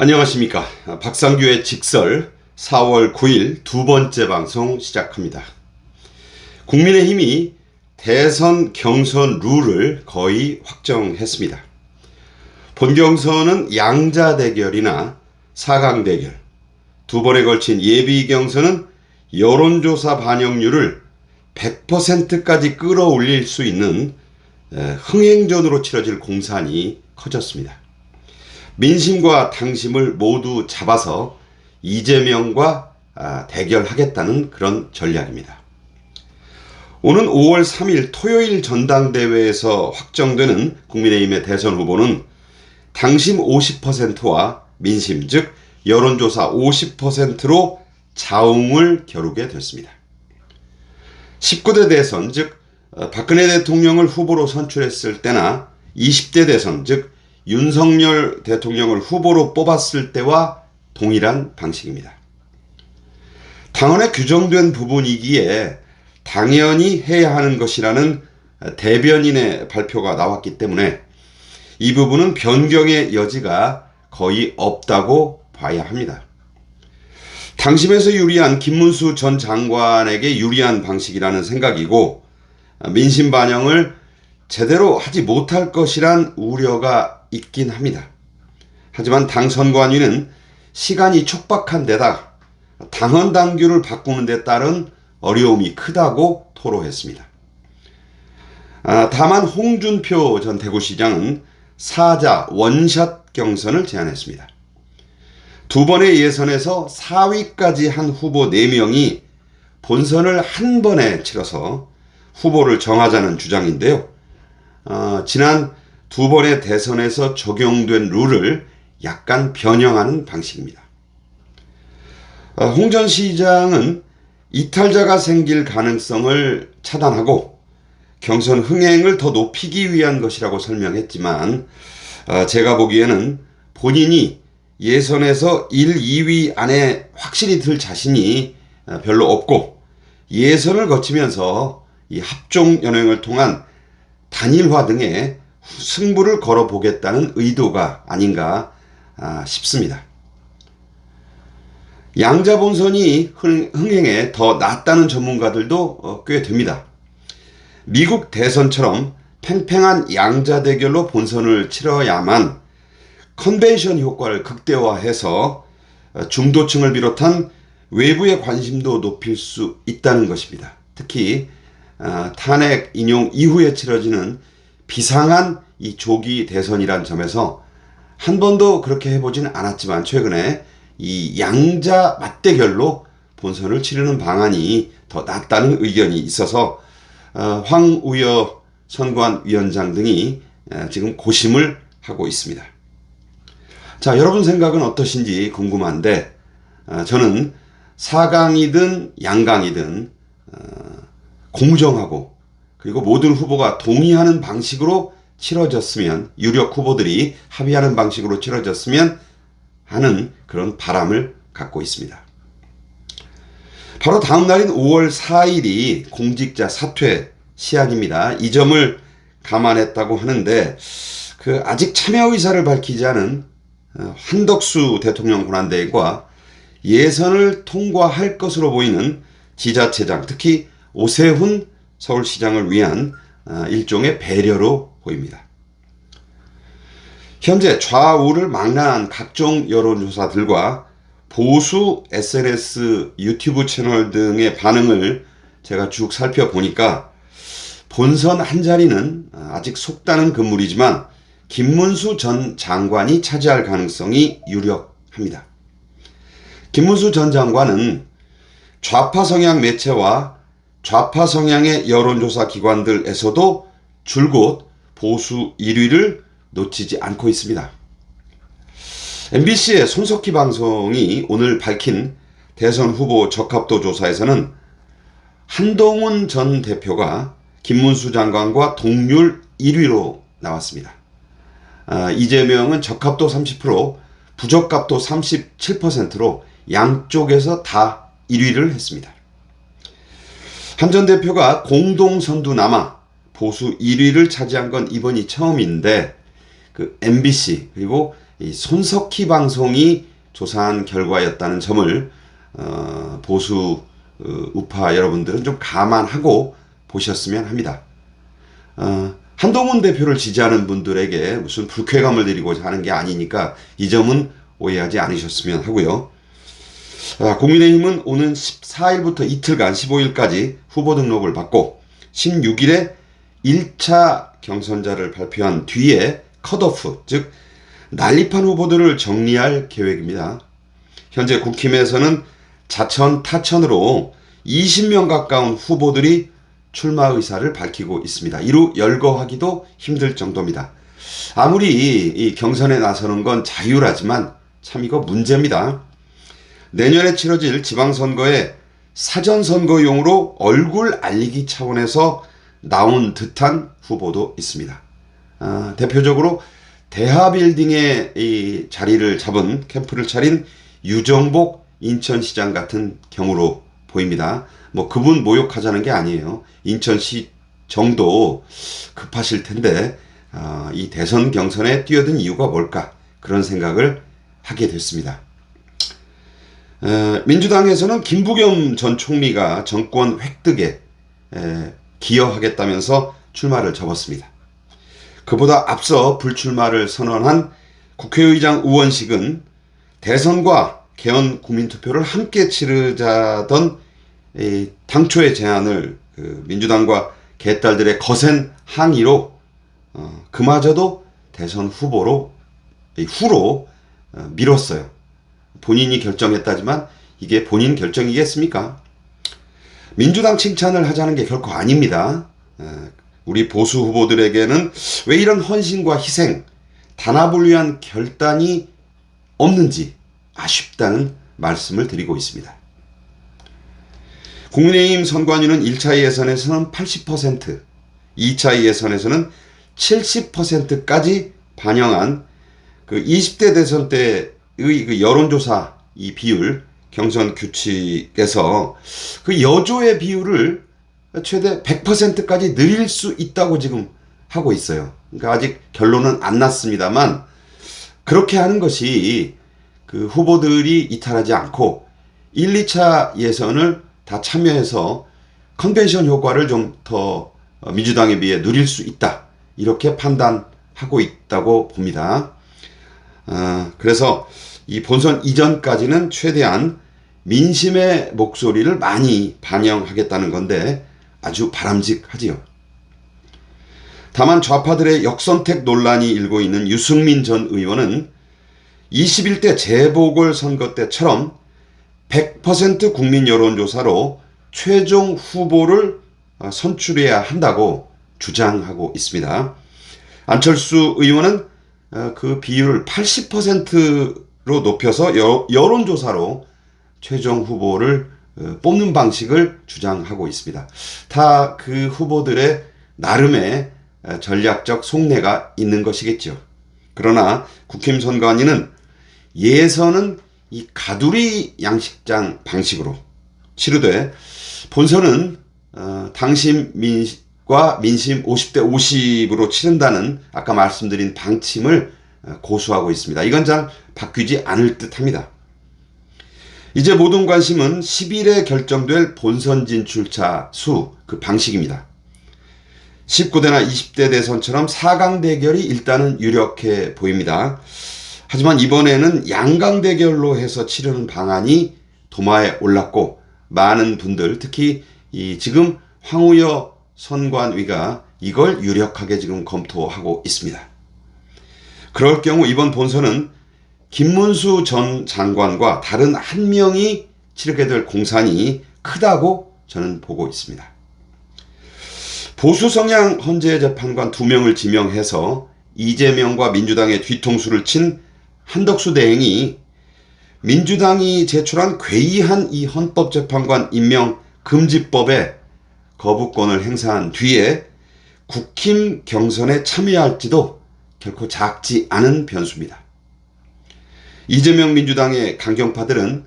안녕하십니까. 박상규의 직설 4월 9일 두 번째 방송 시작합니다. 국민의힘이 대선 경선 룰을 거의 확정했습니다. 본경선은 양자 대결이나 4강 대결, 두 번에 걸친 예비 경선은 여론조사 반영률을 100%까지 끌어올릴 수 있는 에, 흥행전으로 치러질 공산이 커졌습니다. 민심과 당심을 모두 잡아서 이재명과 아, 대결하겠다는 그런 전략입니다. 오는 5월 3일 토요일 전당대회에서 확정되는 국민의힘의 대선 후보는 당심 50%와 민심 즉 여론조사 50%로 자웅을 겨루게 됐습니다. 19대 대선 즉 어, 박근혜 대통령을 후보로 선출했을 때나 20대 대선 즉 윤석열 대통령을 후보로 뽑았을 때와 동일한 방식입니다. 당헌에 규정된 부분이기에 당연히 해야 하는 것이라는 대변인의 발표가 나왔기 때문에 이 부분은 변경의 여지가 거의 없다고 봐야 합니다. 당심에서 유리한 김문수 전 장관에게 유리한 방식이라는 생각이고 민심 반영을 제대로 하지 못할 것이란 우려가 있긴 합니다. 하지만 당 선관위는 시간이 촉박한 데다 당헌 당규를 바꾸는 데 따른 어려움이 크다고 토로했습니다. 아, 다만 홍준표 전 대구시장은 사자 원샷 경선을 제안했습니다. 두 번의 예선에서 4위까지 한 후보 4명이 본선을 한 번에 치러서 후보를 정하자는 주장인데요. 어, 지난 두 번의 대선에서 적용된 룰을 약간 변형하는 방식입니다. 어, 홍전 시장은 이탈자가 생길 가능성을 차단하고 경선 흥행을 더 높이기 위한 것이라고 설명했지만 어, 제가 보기에는 본인이 예선에서 1, 2위 안에 확실히 들 자신이 어, 별로 없고 예선을 거치면서 이 합종 연행을 통한 단일화 등의 승부를 걸어보겠다는 의도가 아닌가 아, 싶습니다. 양자 본선이 흥행에 더 낫다는 전문가들도 어, 꽤 됩니다. 미국 대선처럼 팽팽한 양자 대결로 본선을 치러야만 컨벤션 효과를 극대화해서 어, 중도층을 비롯한 외부의 관심도 높일 수 있다는 것입니다. 특히 어, 탄핵 인용 이후에 치러지는 비상한 이 조기 대선이란 점에서 한 번도 그렇게 해보진 않았지만 최근에 이 양자 맞대결로 본선을 치르는 방안이 더 낫다는 의견이 있어서 어, 황우여 선관 위원장 등이 지금 고심을 하고 있습니다. 자, 여러분 생각은 어떠신지 궁금한데 어, 저는 4강이든 양강이든 공정하고 그리고 모든 후보가 동의하는 방식으로 치러졌으면 유력 후보들이 합의하는 방식으로 치러졌으면 하는 그런 바람을 갖고 있습니다. 바로 다음 날인 5월 4일이 공직자 사퇴 시한입니다. 이 점을 감안했다고 하는데 그 아직 참여 의사를 밝히지 않은 어, 한덕수 대통령 권한대행과 예선을 통과할 것으로 보이는 지자체장 특히 오세훈 서울시장을 위한 어, 일종의 배려로 보입니다. 현재 좌우를 망라한 각종 여론조사들과 보수 SNS 유튜브 채널 등의 반응을 제가 쭉 살펴보니까 본선 한 자리는 어, 아직 속다는 금물이지만 김문수 전 장관이 차지할 가능성이 유력합니다. 김문수 전 장관은 좌파 성향 매체와 좌파 성향의 여론조사 기관들에서도 줄곧 보수 1위를 놓치지 않고 있습니다. MBC의 손석희 방송이 오늘 밝힌 대선 후보 적합도 조사에서는 한동훈 전 대표가 김문수 장관과 동률 1위로 나왔습니다. 아, 이재명은 적합도 30%, 부적합도 37%로 양쪽에서 다 1위를 했습니다. 한 전 대표가 공동 선두 남아 보수 1위를 차지한 건 이번이 처음인데 그 MBC 그리고 이 손석희 방송이 조사한 결과였다는 점을 어, 보수 어, 우파 여러분들은 좀 감안하고 보셨으면 합니다. 어, 한동훈 대표를 지지하는 분들에게 무슨 불쾌감을 드리고자 하는 게 아니니까 이 점은 오해하지 않으셨으면 하고요. 아, 국민의힘은 오는 14일부터 이틀간 15일까지 후보 등록을 받고 16일에 1차 경선자를 발표한 뒤에 컷오프, 즉 난립한 후보들을 정리할 계획입니다. 현재 국힘에서는 자천 타천으로 20명 가까운 후보들이 출마 의사를 밝히고 있습니다. 이루 열거하기도 힘들 정도입니다. 아무리 이 경선에 나서는 건 자유라지만 참 이거 문제입니다. 내년에 치러질 지방선거에 사전선거용으로 얼굴 알리기 차원에서 나온 듯한 후보도 있습니다. 아, 대표적으로 대하빌딩에 이 자리를 잡은 캠프를 차린 유정복 인천시장 같은 경우로 보입니다. 뭐 그분 모욕하자는 게 아니에요. 인천시 정도 급하실 텐데 아, 이 대선 경선에 뛰어든 이유가 뭘까 그런 생각을 하게 됐습니다. 에, 민주당에서는 김부겸 전 총리가 정권 획득에 에, 기여하겠다면서 출마를 접었습니다. 그보다 앞서 불출마를 선언한 국회의장 의원식은 대선과 개헌 국민투표를 함께 치르자던 이 당초의 제안을 그 민주당과 개딸들의 거센 항의로 어, 그마저도 대선 후보로 이 후로 어, 미뤘어요. 본인이 결정했다지만 이게 본인 결정이겠습니까? 민주당 칭찬을 하자는 게 결코 아닙니다. 에, 우리 보수 후보들에게는 왜 이런 헌신과 희생, 단합을 위한 결단이 없는지 아쉽다는 말씀을 드리고 있습니다. 국민의힘 선관위는 1차 예선에서는 80%, 2차 예선에서는 70%까지 반영한 그 20대 대선 때의 그 여론조사 이 비율 경선 규칙에서 그 여조의 비율을 최대 100%까지 늘릴 수 있다고 지금 하고 있어요. 그러니까 아직 결론은 안 났습니다만 그렇게 하는 것이 그 후보들이 이탈하지 않고 1, 2차 예선을 다 참여해서 컨벤션 효과를 좀 더 민주당에 비해 누릴 수 있다. 이렇게 판단하고 있다고 봅니다. 아, 그래서 이 본선 이전까지는 최대한 민심의 목소리를 많이 반영하겠다는 건데 아주 바람직하지요. 다만 좌파들의 역선택 논란이 일고 있는 유승민 전 의원은 21대 재보궐 선거 때처럼 100% 국민 여론조사로 최종 후보를 선출해야 한다고 주장하고 있습니다. 안철수 의원은 그 비율을 80%로 높여서 여론조사로 최종 후보를 뽑는 방식을 주장하고 있습니다. 다 그 후보들의 나름의 전략적 속내가 있는 것이겠죠. 그러나 국힘 선관위는 예선은 이 가두리 양식장 방식으로 치르되 본선은 어, 당심 민 과 민심 50대 50으로 치른다는 아까 말씀드린 방침을 고수하고 있습니다. 이건 잘 바뀌지 않을 듯 합니다. 이제 모든 관심은 10일에 결정될 본선 진출자 수그 방식입니다. 19대나 20대 대선처럼 4강 대결이 일단은 유력해 보입니다. 하지만 이번에는 양강 대결로 해서 치르는 방안이 도마에 올랐고 많은 분들 특히 이 지금 황우여 선관위가 이걸 유력하게 지금 검토하고 있습니다. 그럴 경우 이번 본선은 김문수 전 장관과 다른 한 명이 치르게 될 공산이 크다고 저는 보고 있습니다. 보수 성향 헌재 재판관 두 명을 지명해서 이재명과 민주당의 뒤통수를 친 한덕수 대행이 민주당이 제출한 괴이한 이 헌법재판관 임명 금지법에 거부권을 행사한 뒤에 국힘 경선에 참여할지도 결코 작지 않은 변수입니다. 이재명 민주당의 강경파들은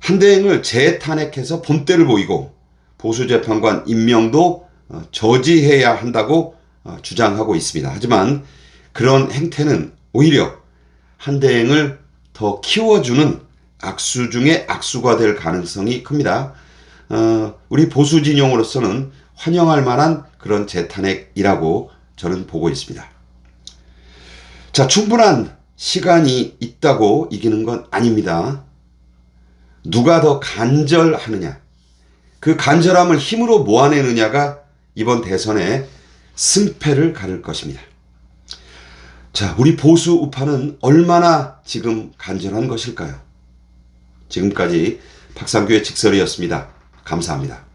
한대행을 재탄핵해서 본때를 보이고 보수재판관 임명도 어, 저지해야 한다고 어, 주장하고 있습니다. 하지만 그런 행태는 오히려 한대행을 더 키워주는 악수 중에 악수가 될 가능성이 큽니다. 어, 우리 보수 진영으로서는 환영할 만한 그런 재탄핵이라고 저는 보고 있습니다. 자, 충분한 시간이 있다고 이기는 건 아닙니다. 누가 더 간절하느냐, 그 간절함을 힘으로 모아내느냐가 이번 대선의 승패를 가를 것입니다. 자, 우리 보수 우파는 얼마나 지금 간절한 것일까요? 지금까지 박상규의 직설이었습니다. 감사합니다.